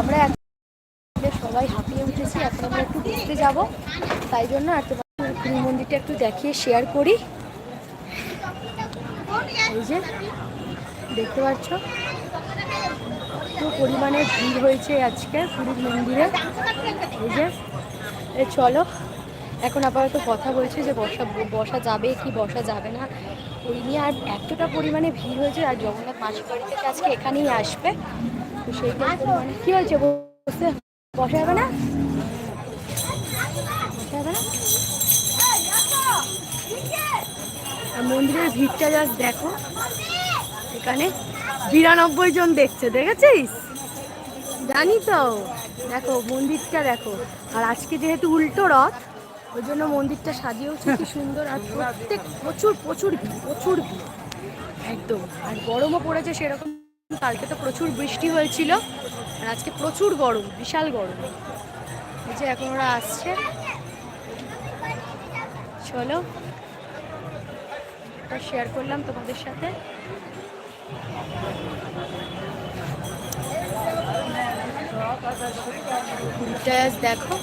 আমরা এখন সবাই হাঁপিয়ে উঠেছি, এখন আমরা একটু ঘুরতে যাব। তাই জন্য আর তোমার পুরী মন্দিরটা একটু দেখিয়ে শেয়ার করি। এই যে, দেখতে পাচ্ছ? প্রচুর পরিমাণে ভিড় হয়েছে আজকে পুরীর মন্দিরে। এই যে চলো, এখন আপাতত কথা বলছে যে বসা বসা যাবে কি বসা যাবে না, ওই নিয়ে আর এতটা পরিমাণে ভিড় হয়েছে, আর জগন্নাথ মাসির বাড়ি থেকে আজকে এখানেই আসবে। তো হয়েছে বসে না? মন্দিরের ভিড়টা জাস্ট দেখো। এখানে বিরানব্বই জন দেখছে, দেখেছিস? জানি তো দেখো, মন্দিরটা দেখো। আর আজকে যেহেতু উল্টো রথ, ওই জন্য মন্দিরটা সাজিয়েওছে কি সুন্দর। আর প্রত্যেক প্রচুর প্রচুর ভিড় প্রচুর ভিড়। একদম। আর গরমও পড়েছে সেরকম কালকে তো প্রচুর বৃষ্টি হয়েছিল, আর আজকে প্রচুর গরম, বিশাল গরম। এই যে এখন ওরা আসছে। চলো শেয়ার করলাম তোমাদের সাথে। দেখো।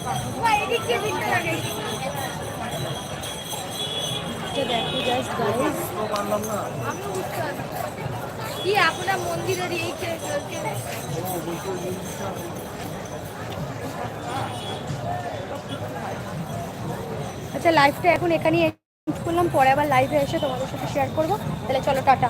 দেখো জাস্ট গাইস কি আপনার আচ্ছা লাইভটা এখন এখানে করলাম। পরে আবার লাইভে এসে তোমাদের সাথে শেয়ার করব। তাহলে চলো, টাটা।